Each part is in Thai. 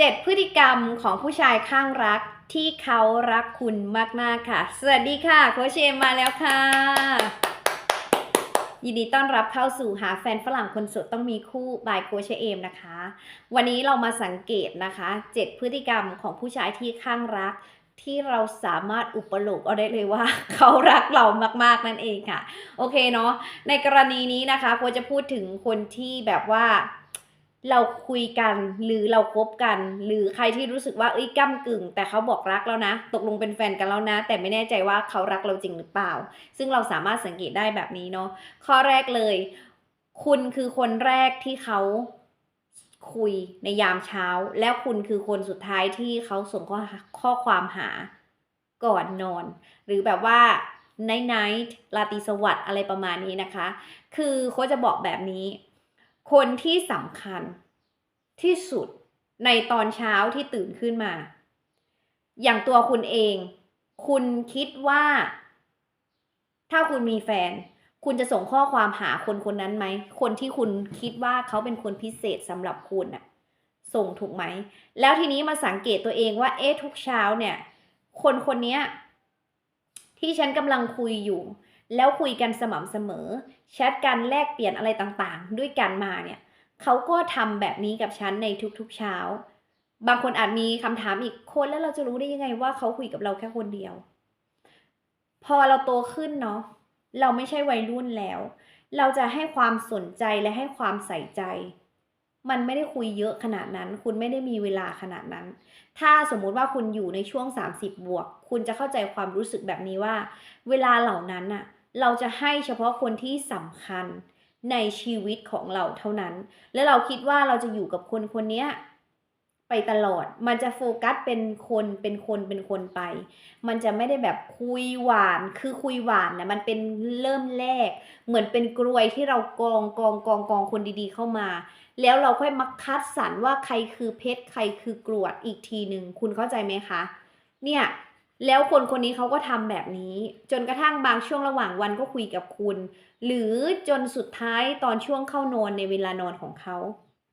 เจ็ดพฤติกรรมของผู้ชายข้างรักที่เขารักคุณมาก ๆ ค่ะ สวัสดีค่ะ โคชเชมมาแล้วค่ะ ยินดีต้อนรับเข้าสู่หาแฟนฝรั่งคนสดต้องมีคู่บายโคชเอมนะคะ วันนี้เรามาสังเกตนะคะเจ็ดพฤติกรรมของผู้ชายที่ข้างรักที่เราสามารถอุปโลกเอาได้เลยว่า เขารักเรามาก ๆ นั่นเองค่ะ โอเคเนาะในกรณีนี้นะคะโคจะพูดถึงคนที่แบบว่า เราคุยกันหรือเราคบกัน หรือใครที่รู้สึกว่าเอ้ยก้ากึ่ง แต่เขาบอกรักแล้วนะ ตกลงเป็นแฟนกันแล้วนะ แต่ไม่แน่ใจว่าเขารักเราจริงหรือเปล่า ซึ่งเราสามารถสังเกตได้แบบนี้เนาะข้อแรกเลย คุณคือคนแรกที่เขาคุยในยามเช้า แล้วคุณคือคนสุดท้ายที่เขาส่งข้อข้อความหาก่อนนอน หรือแบบว่า night night ลาตีสวัสดิ์อะไรประมาณนี้นะคะ คือเขาจะบอกแบบนี้ คนที่สำคัญที่สุดในตอนเช้าที่ตื่นขึ้นมา อย่างตัวคุณเอง คุณคิดว่า ถ้าคุณมีแฟน คุณจะส่งข้อความหาคนคนนั้นไหม คนที่คุณคิดว่าเขาเป็นคนพิเศษสำหรับคุณน่ะส่งถูกไหม แล้วทีนี้มาสังเกตตัวเองว่า เอ๊ะทุกเช้าเนี่ย คนคนนี้ที่ฉันกำลังคุยอยู่ แล้วคุยกันสม่ำเสมอ แชทกันแลกเปลี่ยนอะไรต่างๆ ด้วยกันมาเนี่ยเขาก็ทำแบบนี้กับฉันในทุกๆเช้า บางคนอาจมีคำถามอีกคนแล้วเราจะรู้ได้ยังไงว่าเขาคุยกับเราแค่คนเดียว พอเราโตขึ้นเนาะเราไม่ใช่วัยรุ่นแล้ว เราจะให้ความสนใจและให้ความใส่ใจ มันไม่ได้คุยเยอะขนาดนั้น คุณไม่ได้มีเวลาขนาดนั้น ถ้าสมมุติว่าคุณอยู่ในช่วง 30 บวก คุณจะเข้าใจความรู้สึกแบบนี้ว่า เวลาเหล่านั้นน่ะ เราจะให้เฉพาะคนที่สำคัญในชีวิตของเราเท่านั้น และเราคิดว่าเราจะอยู่กับคนคนนี้ไปตลอด มันจะโฟกัสเป็นคนเป็นคนเป็นคนไป มันจะไม่ได้แบบคุยหวาน คือคุยหวานนะมันเป็นเริ่มแรก เหมือนเป็นกรวยที่เรากองกองกองกองคนดีๆ เข้ามา แล้วเราค่อยมาคัดสรรว่าใครคือเพชรใครคือกรวดอีกทีหนึ่งคุณเข้าใจไหมคะ เนี่ย แล้วคนคนนี้เขาก็ทำแบบนี้ จนกระทั่งบางช่วงระหว่างวันก็คุยกับคุณ หรือจนสุดท้ายตอนช่วงเข้านอนในเวลานอนของเขา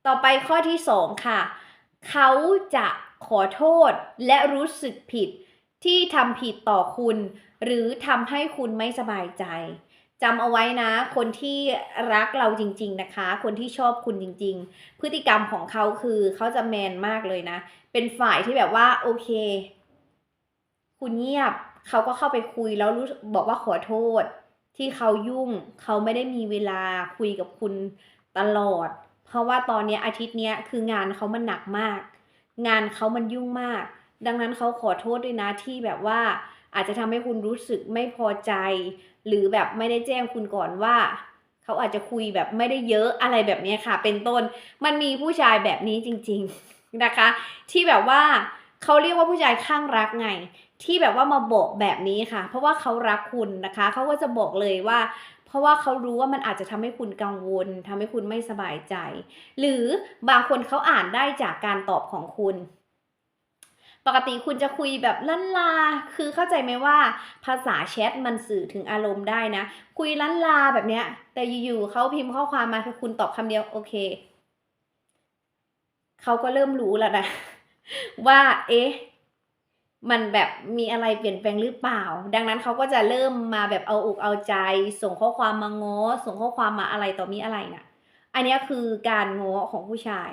ต่อไปข้อที่สองค่ะ เขาจะขอโทษและรู้สึกผิดที่ทำผิดต่อคุณ หรือทำให้คุณไม่สบายใจจำเอาไว้นะ คนที่รักเราจริง ๆนะคะ คนที่ชอบคุณจริง ๆ พฤติกรรมของเขาคือเขาจะแมนมากเลยนะ เป็นฝ่ายที่แบบว่าโอเค คุณเงียบเขาก็เข้าไปคุยแล้วรู้บอกว่าขอโทษ ที่เขายุ่งเขาไม่ได้มีเวลาคุยกับคุณตลอด เพราะว่าตอนนี้อาทิตย์นี้คืองานเขามันหนักมาก งานเขามันยุ่งมาก ดังนั้นเขาขอโทษด้วยนะที่แบบว่าอาจจะทำให้คุณรู้สึกไม่พอใจ หรือแบบไม่ได้แจ้งคุณก่อนว่าเขาอาจจะคุยแบบไม่ได้เยอะอะไรแบบนี้ค่ะ เป็นต้นมันมีผู้ชายแบบนี้จริง ๆนะคะ ที่แบบว่าเขาเรียกว่าผู้ชายข้างรักไง ที่แบบว่ามาบอกแบบนี้ค่ะ เพราะว่าเขารักคุณนะคะเขาก็จะบอกเลยว่า เพราะว่าเขารู้ว่ามันอาจจะทำให้คุณกังวลทำให้คุณไม่สบายใจ หรือบางคนเขาอ่านได้จากการตอบของคุณ ปกติคุณจะคุยแบบลั่นลา คือเข้าใจไหมว่าภาษาแชทมันสื่อถึงอารมณ์ได้นะ คุยลั่นลาแบบเนี้ย แต่อยู่ๆเขาพิมพ์ข้อความมาคือคุณตอบคำเดียวโอเคเขาก็เริ่มรู้แล้วนะว่า เอ๊ะ มันแบบมีอะไรเปลี่ยนแปลงหรือเปล่า ดังนั้นเขาก็จะเริ่มมาแบบเอาอกเอาใจ ส่งข้อความมาง้อส่งข้อความมาอะไรต่อมีอะไรน่ะ อันนี้คือการง้อของผู้ชาย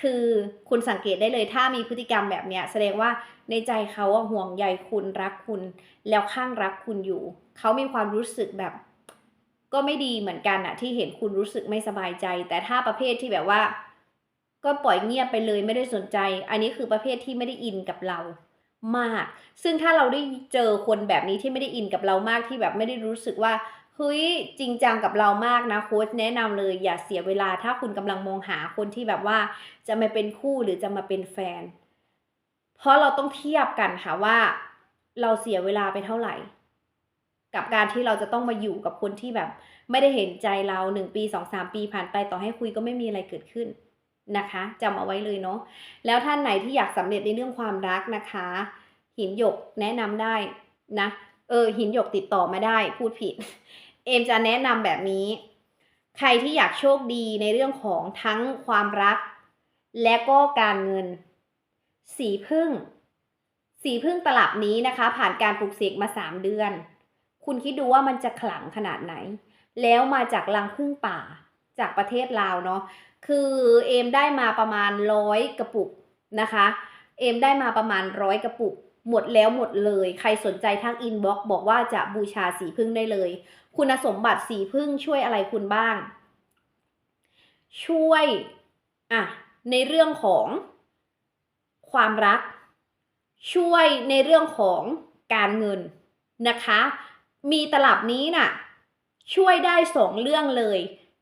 คือคุณสังเกตได้เลยถ้ามีพฤติกรรมแบบเนี้ย แสดงว่าในใจเขาห่วงใยคุณรักคุณ แล้วข้างรักคุณอยู่ เขามีความรู้สึกแบบ ก็ไม่ดีเหมือนกันอะที่เห็นคุณรู้สึกไม่สบายใจ แต่ถ้าประเภทที่แบบว่า ก็ปล่อยเงียบไปเลยไม่ได้สนใจ อันนี้คือประเภทที่ไม่ได้อินกับเรา มาก ซึ่งถ้าเราได้เจอคนแบบนี้ที่ไม่ได้อินกับเรามากที่แบบไม่ได้รู้สึกว่าเฮ้ยจริงจังกับเรามากนะโค้ชแนะนำเลย อย่าเสียเวลาถ้าคุณกำลังมองหาคนที่แบบว่าจะมาเป็นคู่หรือจะมาเป็นแฟน เพราะเราต้องเทียบกันค่ะว่า เราเสียเวลาไปเท่าไหร่ กับการที่เราจะต้องมาอยู่กับคนที่แบบ ไม่ได้เห็นใจเราหนึ่งปีสองสามปีผ่านไปต่อให้คุยก็ไม่มีอะไรเกิดขึ้น นะคะจำเอาไว้เลยเนาะแล้วท่านไหนที่อยากสำเร็จในเรื่องความรักนะคะ หินหยกแนะนำได้นะเออหินหยกติดต่อมาได้พูดผิด เอมจะแนะนำแบบนี้ ใครที่อยากโชคดีในเรื่องของทั้งความรัก และก็การเงิน สีพึ่ง สีพึ่งตลับนี้นะคะ ผ่านการปลูกเสกมาสามเดือน คุณคิดดูว่ามันจะขลังขนาดไหน แล้วมาจากรังพึ่งป่า จากประเทศลาวเนาะคือเอมได้มาประมาณร้อยกระปุกนะคะ เอมได้มาประมาณร้อยกระปุก หมดแล้วหมดเลย ใครสนใจทักอินบ็อกบอกว่าจะบูชาสีพึ่งได้เลย คุณสมบัติสีพึ่งช่วยอะไรคุณบ้าง ช่วยอะในเรื่องของความรัก ช่วยในเรื่องของการเงินนะคะ มีตลับนี้น่ะ ช่วยได้สองเรื่องเลย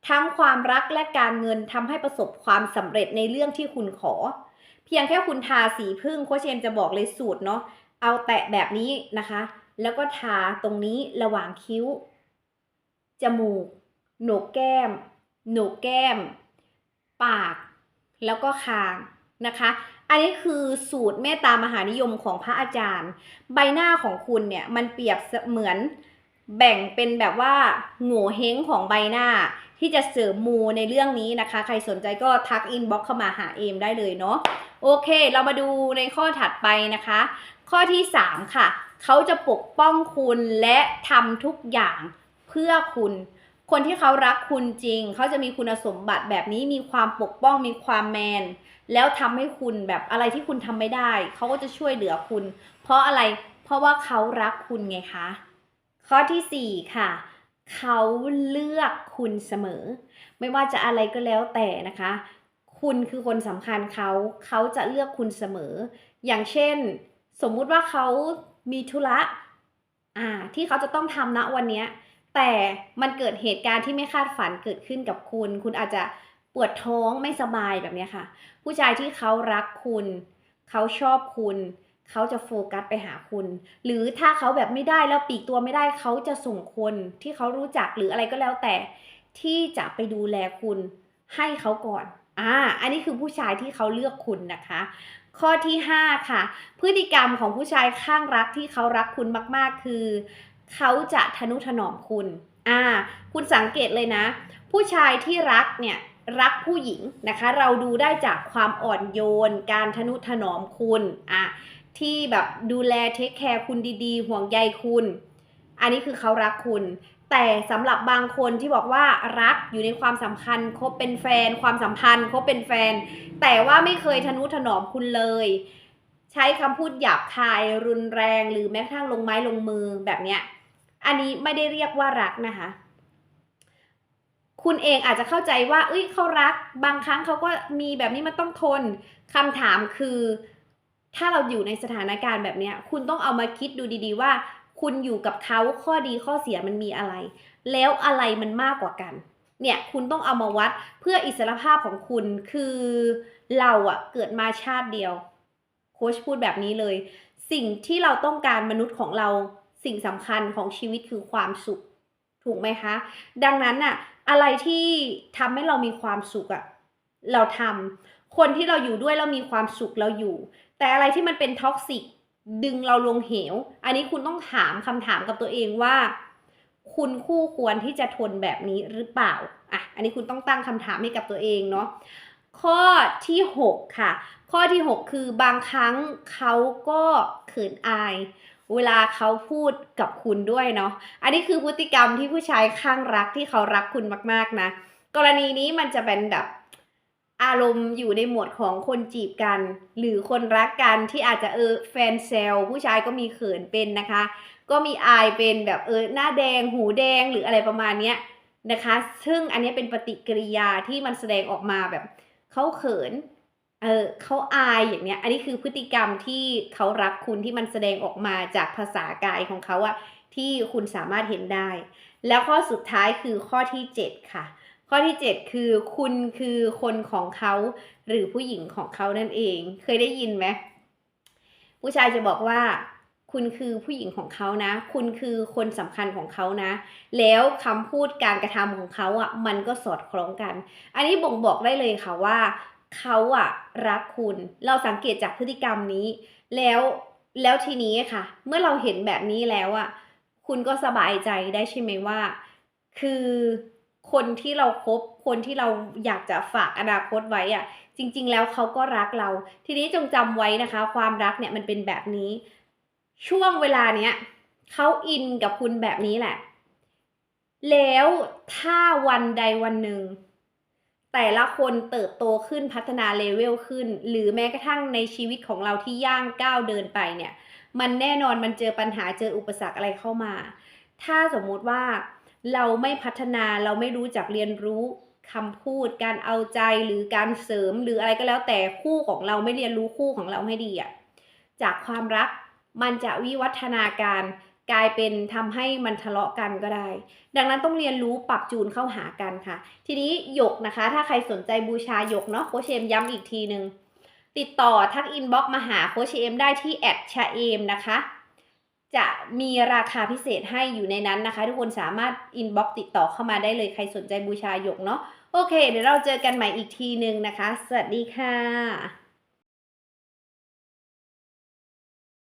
ทั้งความรักและการเงินทำให้ประสบความสำเร็จในเรื่องที่คุณขอ เพียงแค่คุณทาสีพึ่งโคชเชมจะบอกเลยสูตรเนาะเอาแตะแบบนี้นะคะ แล้วก็ทาตรงนี้ระหว่างคิ้ว จมูก โหนกแก้ม โหนกแก้ม ปาก แล้วก็คางนะคะ อันนี้คือสูตรเมตตามหานิยมของพระอาจารย์ ใบหน้าของคุณเนี่ยมันเปรียบเสมือนแบ่งเป็นแบบว่าโง่เฮงของใบหน้า ที่จะเสริมมูในเรื่องนี้นะคะ ใครสนใจก็ทักอินบ็อกเข้ามาหาเอมได้เลยเนาะโอเค เรามาดูในข้อถัดไปนะคะ ข้อที่ 3 ค่ะ เขาจะปกป้องคุณและทำทุกอย่างเพื่อคุณคนที่เขารักคุณจริง เขาจะมีคุณสมบัติแบบนี้มีความปกป้องมีความแมน แล้วทำให้คุณแบบอะไรที่คุณทำไม่ได้ เขาก็จะช่วยเหลือคุณ เพราะอะไรเพราะว่าเขารักคุณไงคะ ข้อที่ 4 ค่ะ เขาเลือกคุณเสมอ ไม่ว่าจะอะไรก็แล้วแต่นะคะ คุณคือคนสำคัญเขาเขาจะเลือกคุณเสมอ อย่างเช่น สมมุติว่าเขามีธุระอ่าที่เขาจะต้องทำณวันนี้แต่มันเกิดเหตุการณ์ที่ไม่คาดฝันเกิดขึ้นกับคุณ คุณอาจจะปวดท้องไม่สบายแบบนี้ค่ะ ผู้ชายที่เขารักคุณ เขาชอบคุณ เขาจะโฟกัสไปหาคุณ หรือถ้าเขาแบบไม่ได้แล้วปีกตัวไม่ได้เขาจะส่งคนที่เขารู้จักหรืออะไรก็แล้วแต่ ที่จะไปดูแลคุณให้เขาก่อนอ่าอันนี้คือผู้ชายที่เขาเลือกคุณนะคะ ข้อที่ 5 ค่ะ พฤติกรรมของผู้ชายข้างรักที่เขารักคุณมาก ๆ คือ เขาจะทนุถนอมคุณอ่าคุณสังเกตเลยนะ ผู้ชายที่รักเนี่ยรักผู้หญิงนะคะ เราดูได้จากความอ่อนโยน การทนุถนอมคุณอะ ที่แบบดูแลเทคแคร์คุณดีๆ ห่วงใยคุณ อันนี้คือเขารักคุณ แต่สำหรับบางคนที่บอกว่ารักอยู่ในความสัมพันธ์คบเป็นแฟน ความสัมพันธ์คบเป็นแฟน แต่ว่าไม่เคยทนุถนอมคุณเลย ใช้คำพูดหยาบคายรุนแรงหรือแม้กระทั่งลงไม้ลงมือแบบเนี้ยอันนี้ไม่ได้เรียกว่ารักนะคะ คุณเองอาจจะเข้าใจว่า เอ้ยเขารัก บางครั้งเขาก็มีแบบนี้มันต้องทนคำถามคือ ถ้าเราอยู่ในสถานการณ์แบบนี้คุณต้องเอามาคิดดูดี ๆ ว่า คุณอยู่กับเขาข้อดีข้อเสียมันมีอะไร แล้วอะไรมันมากกว่ากัน เนี่ยคุณต้องเอามาวัดเพื่ออิสรภาพของคุณคือเราอะเกิดมาชาติเดียว โค้ชพูดแบบนี้เลย สิ่งที่เราต้องการมนุษย์ของเราสิ่งสำคัญของชีวิตคือความสุข ถูกไหมคะ ดังนั้นน่ะอะไรที่ทำให้เรามีความสุขอะเราทำคนที่เราอยู่ด้วยแล้วมีความสุขเราอยู่ แต่อะไรที่มันเป็นท็อกซิกดึงเราลงเหว อันนี้คุณต้องถามคำถามกับตัวเองว่า คุณคู่ควรที่จะทนแบบนี้หรือเปล่าอะอันนี้คุณต้องตั้งคำถามให้กับตัวเองเนาะข้อที่ 6 ค่ะ ข้อที่ 6 คือบางครั้งเขาก็เขินอาย เวลาเขาพูดกับคุณด้วยเนาะอันนี้คือพฤติกรรมที่ผู้ชายข้างรักที่เขารักคุณมากๆนะ กรณีนี้มันจะเป็นแบบ อารมณ์อยู่ในหมวดของคนจีบกัน หรือคนรักกันที่อาจจะเออแฟนเซลผู้ชายก็มีเขินเป็นนะคะ ก็มีอายเป็นแบบเออหน้าแดง หูแดงหรืออะไรประมาณเนี้ยนะคะ ซึ่งอันนี้เป็นปฏิกิริยาที่มันแสดงออกมาแบบเขาเขินเออเขาอายอย่างเนี้ย อันนี้คือพฤติกรรมที่เขารักคุณที่มันแสดงออกมาจากภาษากายของเขาอะที่คุณสามารถเห็นได้ แล้วข้อสุดท้ายคือข้อที่ 7 ค่ะ ข้อที่ 7 คือคุณคือคนของเขาหรือผู้หญิงของเขานั่นเอง เคยได้ยินไหมผู้ชายจะบอกว่า คุณคือผู้หญิงของเขานะ คุณคือคนสำคัญของเขานะ แล้วคำพูดการกระทำของเขาอะมันก็สอดคล้องกัน อันนี้บ่งบอกได้เลยค่ะว่าเขาอะรักคุณ เราสังเกตจากพฤติกรรมนี้ แล้วแล้วทีนี้ค่ะ เมื่อเราเห็นแบบนี้แล้วอะคุณก็สบายใจได้ใช่ไหมว่า คือ คนที่เราคบคนที่เราอยากจะฝากอนาคตไว้อะจริง ๆ แล้วเขาก็รักเรา ทีนี้จงจำไว้นะคะ ความรักเนี่ยมันเป็นแบบนี้ ช่วงเวลาเนี้ยเขาอินกับคุณแบบนี้แหละ แล้วถ้าวันใดวันหนึ่ง แต่ละคนเติบโตขึ้นพัฒนาเลเวลขึ้น หรือแม้กระทั่งในชีวิตของเราที่ย่างก้าวเดินไปเนี่ย มันแน่นอนมันเจอปัญหาเจออุปสรรคอะไรเข้ามา ถ้าสมมุติว่า เราไม่พัฒนาเราไม่รู้จักเรียนรู้คำพูดการเอาใจหรือการเสริมหรืออะไรก็แล้วแต่คู่ของเราไม่เรียนรู้คู่ของเราให้ดีอะจากความรักมันจะวิวัฒนาการกลายเป็นทำให้มันทะเลาะกันก็ได้ ดังนั้นต้องเรียนรู้ปรับจูนเข้าหากันค่ะ ทีนี้หยกนะคะ ถ้าใครสนใจบูชาหยกเนาะโคชเชมย้ำอีกทีหนึ่งติดต่อทักอินบ็อกมาหาโคชเชมได้ที่แอดชาเอมนะคะ จะมีราคาพิเศษให้อยู่ในนั้นนะคะ ทุกคนสามารถอินบ็อกติดต่อเข้ามาได้เลยใครสนใจบูชาหยกเนาะโอเค เดี๋ยวเราเจอกันใหม่อีกทีหนึ่งนะคะ สวัสดีค่ะ